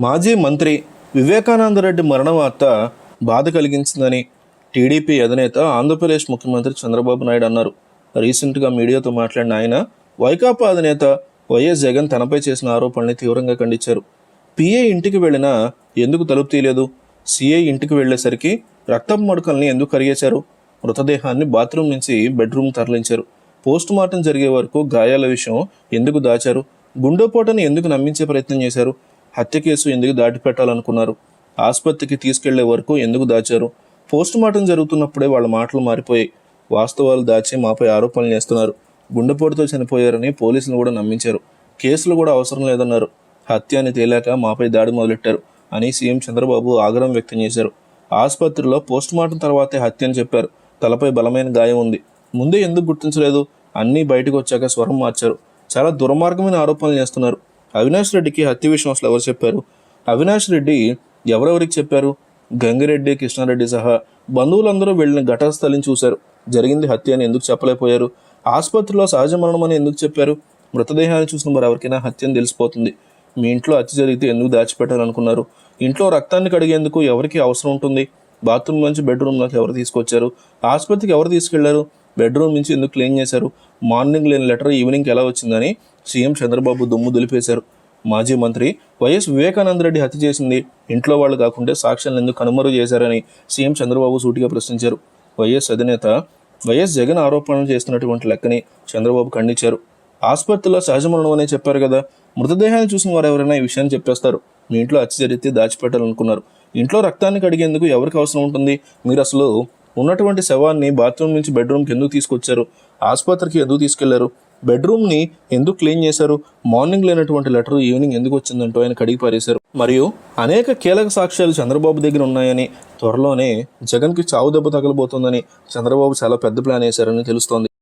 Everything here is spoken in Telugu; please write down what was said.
మాజీ మంత్రి వివేకానందరెడ్డి మరణ వార్త బాధ కలిగించిందని టీడీపీ అధినేత ఆంధ్రప్రదేశ్ ముఖ్యమంత్రి చంద్రబాబు నాయుడు అన్నారు. రీసెంట్గా మీడియాతో మాట్లాడిన ఆయన వైకాపా అధినేత వైఎస్ జగన్ తనపై చేసిన ఆరోపణల్ని తీవ్రంగా ఖండించారు. పిఏ ఇంటికి వెళ్ళినా ఎందుకు తలుపు తీయలేదు? సిఐ ఇంటికి వెళ్ళేసరికి రక్తం మడకల్ని ఎందుకు కరిగేశారు? మృతదేహాన్ని బాత్రూమ్ నుంచి బెడ్రూమ్ తరలించారు. పోస్ట్ మార్టం జరిగే వరకు గాయాల విషయం ఎందుకు దాచారు? గుండెపోటని ఎందుకు నమ్మించే ప్రయత్నం చేశారు? హత్య కేసు ఎందుకు దాటిపెట్టాలనుకున్నారు? ఆసుపత్రికి తీసుకెళ్ళే వరకు ఎందుకు దాచారు? పోస్ట్ మార్టం జరుగుతున్నప్పుడే వాళ్ళ మాటలు మారిపోయాయి. వాస్తవాలు దాచి మాపై ఆరోపణలు చేస్తున్నారు. గుండెపోటుతో చనిపోయారని పోలీసులు కూడా నమ్మించారు. కేసులు కూడా అవసరం లేదన్నారు. హత్య అని తేలాక మాపై దాడి మొదలెట్టారు అని సీఎం చంద్రబాబు ఆగ్రహం వ్యక్తం చేశారు. ఆసుపత్రిలో పోస్ట్ మార్టం తర్వాతే హత్య అని చెప్పారు. తలపై బలమైన గాయం ఉంది. ముందే ఎందుకు గుర్తించలేదు? అన్నీ బయటకు వచ్చాక స్వరం మార్చారు. చాలా దుర్మార్గమైన ఆరోపణలు చేస్తున్నారు. అవినాష్ రెడ్డికి హత్య విషయం అసలు ఎవరు చెప్పారు? అవినాష్ రెడ్డి ఎవరెవరికి చెప్పారు? గంగిరెడ్డి కృష్ణారెడ్డి సహా బంధువులందరూ వెళ్ళిన ఘటస్థలిని చూశారు. జరిగింది హత్య అని ఎందుకు చెప్పలేకపోయారు? ఆసుపత్రిలో సహజ మరణం అని ఎందుకు చెప్పారు? మృతదేహాన్ని చూసిన మరి ఎవరికైనా హత్య అని తెలిసిపోతుంది. మీ ఇంట్లో హత్య జరిగితే ఎందుకు దాచిపెట్టాలనుకున్నారు? ఇంట్లో రక్తాన్ని కడిగేందుకు ఎవరికి అవసరం ఉంటుంది? బాత్రూమ్ నుంచి బెడ్రూమ్లోకి ఎవరు తీసుకొచ్చారు? ఆసుపత్రికి ఎవరు తీసుకెళ్ళారు? బెడ్రూమ్ నుంచి ఎందుకు క్లీన్ చేశారు? మార్నింగ్ లేని లెటర్ ఈవినింగ్కి ఎలా వచ్చిందని సీఎం చంద్రబాబు దుమ్ము దులిపేశారు. మాజీ మంత్రి వైఎస్ వివేకానంద రెడ్డి హత్య చేసింది. ఇంట్లో వాళ్ళు కాకుండా సాక్ష్యాలను ఎందుకు కనుమరుగు చేశారని సీఎం చంద్రబాబు సూటిగా ప్రశ్నించారు. వైఎస్ అధినేత వైఎస్ జగన్ ఆరోపణలు చేస్తున్నటువంటి లెక్కని చంద్రబాబు ఖండించారు. ఆసుపత్రిలో సహజ మరణం అనే చెప్పారు కదా మృతదేహాన్ని చూసిన వారు ఎవరైనా ఈ విషయాన్ని చెప్పేస్తారు. మీ ఇంట్లో హత్య జరిగితే దాచిపెట్టాలనుకున్నారు. ఇంట్లో రక్తాన్ని కడిగేందుకు ఎవరికి అవసరం ఉంటుంది? మీరు అసలు ఉన్నటువంటి శవాన్ని బాత్రూమ్ నుంచి బెడ్రూమ్కి ఎందుకు తీసుకొచ్చారు? ఆసుపత్రికి ఎందుకు తీసుకెళ్ళారు? బెడ్రూమ్ని ఎందుకు క్లీన్ చేశారు? మార్నింగ్ లేనటువంటి లెటర్ ఈవినింగ్ ఎందుకు వచ్చిందంటూ ఆయన కడిగి పారేశారు. మరియు అనేక కీలక సాక్ష్యాలు చంద్రబాబు దగ్గర ఉన్నాయని త్వరలోనే జగన్కి చావు దెబ్బ తగలబోతోందని చంద్రబాబు చాలా పెద్ద ప్లాన్ వేశారని తెలుస్తోంది.